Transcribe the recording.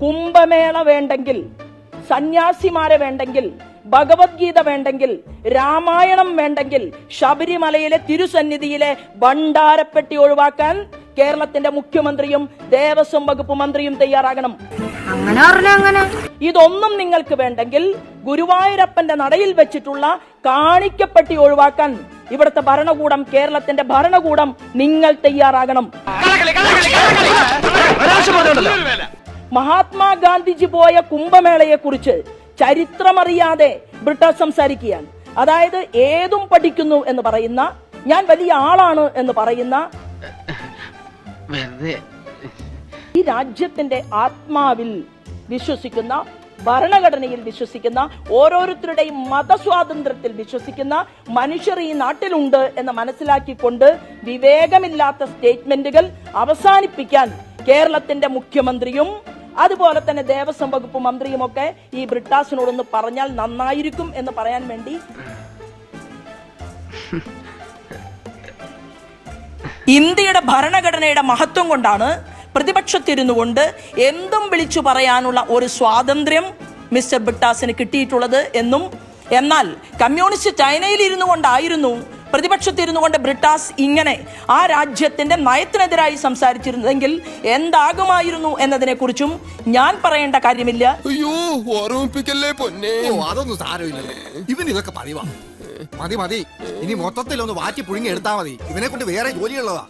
കുംഭമേള വേണ്ടെങ്കിൽ സന്യാസിമാരെ വേണ്ടെങ്കിൽ ഭഗവത്ഗീത വേണ്ടെങ്കിൽ രാമായണം വേണ്ടെങ്കിൽ ശബരിമലയിലെ തിരുസന്നിധിയിലെ ഭണ്ഡാരപ്പെട്ടി ഒഴിവാക്കാൻ കേരളത്തിന്റെ മുഖ്യമന്ത്രിയും ദേവസ്വം വകുപ്പ് മന്ത്രിയും തയ്യാറാകണം അങ്ങനെ അങ്ങനെ ഇതൊന്നും നിങ്ങൾക്ക് വേണ്ടെങ്കിൽ ഗുരുവായൂരപ്പന്റെ നടയിൽ വെച്ചിട്ടുള്ള കാണിക്കപ്പെട്ടി ഒഴിവാക്കാൻ ഇവിടുത്തെ ഭരണകൂടം കേരളത്തിന്റെ ഭരണകൂടം നിങ്ങൾ തയ്യാറാകണം മഹാത്മാഗാന്ധിജി പോയ കുംഭമേളയെ കുറിച്ച് ചരിത്രമറിയാതെ ബ്രിട്ടീഷ് സംസാരിക്കുകയാണ്. അതായത് ഏതും പഠിക്കുന്നു എന്ന് പറയുന്ന ഞാൻ വലിയ ആളാണ് എന്ന് പറയുന്ന ഈ രാജ്യത്തിന്റെ ആത്മാവിൽ വിശ്വസിക്കുന്ന ഭരണഘടനയിൽ വിശ്വസിക്കുന്ന ഓരോരുത്തരുടെയും മതസ്വാതന്ത്ര്യത്തിൽ വിശ്വസിക്കുന്ന മനുഷ്യർ ഈ നാട്ടിലുണ്ട് എന്ന് മനസ്സിലാക്കിക്കൊണ്ട് വിവേകമില്ലാത്ത സ്റ്റേറ്റ്മെന്റുകൾ അവസാനിപ്പിക്കാൻ കേരളത്തിന്റെ മുഖ്യമന്ത്രിയും അതുപോലെ തന്നെ ദേവസ്വം വകുപ്പ് മന്ത്രിയുമൊക്കെ ഈ ബ്രിട്ടാസിനോടൊന്ന് പറഞ്ഞാൽ നന്നായിരിക്കും എന്ന് പറയാൻ വേണ്ടി. ഇന്ത്യയുടെ ഭരണഘടനയുടെ മഹത്വം കൊണ്ടാണ് പ്രതിപക്ഷത്തിരുന്നുകൊണ്ട് എന്തും വിളിച്ചു പറയാനുള്ള ഒരു സ്വാതന്ത്ര്യം മിസ്റ്റർ ബിട്ടാസിന് കിട്ടിയിട്ടുള്ളത് എന്നും എന്നാൽ കമ്മ്യൂണിസ്റ്റ് ചൈനയിൽ ഇരുന്നു കൊണ്ടായിരുന്നു പ്രതിപക്ഷത്തിരുന്നു കൊണ്ട് ബ്രിട്ടാസ് ഇങ്ങനെ ആ രാജ്യത്തിന്റെ നയത്തിനെതിരായി സംസാരിച്ചിരുന്നെങ്കിൽ എന്താകുമായിരുന്നു എന്നതിനെക്കുറിച്ചും ഞാൻ പറയേണ്ട കാര്യമില്ല. അയ്യോ ഓർമ്മിപ്പിക്കല്ലേ പൊന്നെ? ഓ അതൊന്നും സാരമില്ല. ഇവൻ ഇതൊക്കെ മതി മതി. ഇനി മൊത്തത്തിൽ ഒന്ന് വാറ്റി പുഴുങ്ങി എടുത്താൽ മതി. ഇവനെ കൊണ്ട് വേറെ ജോലിയുള്ളതാ.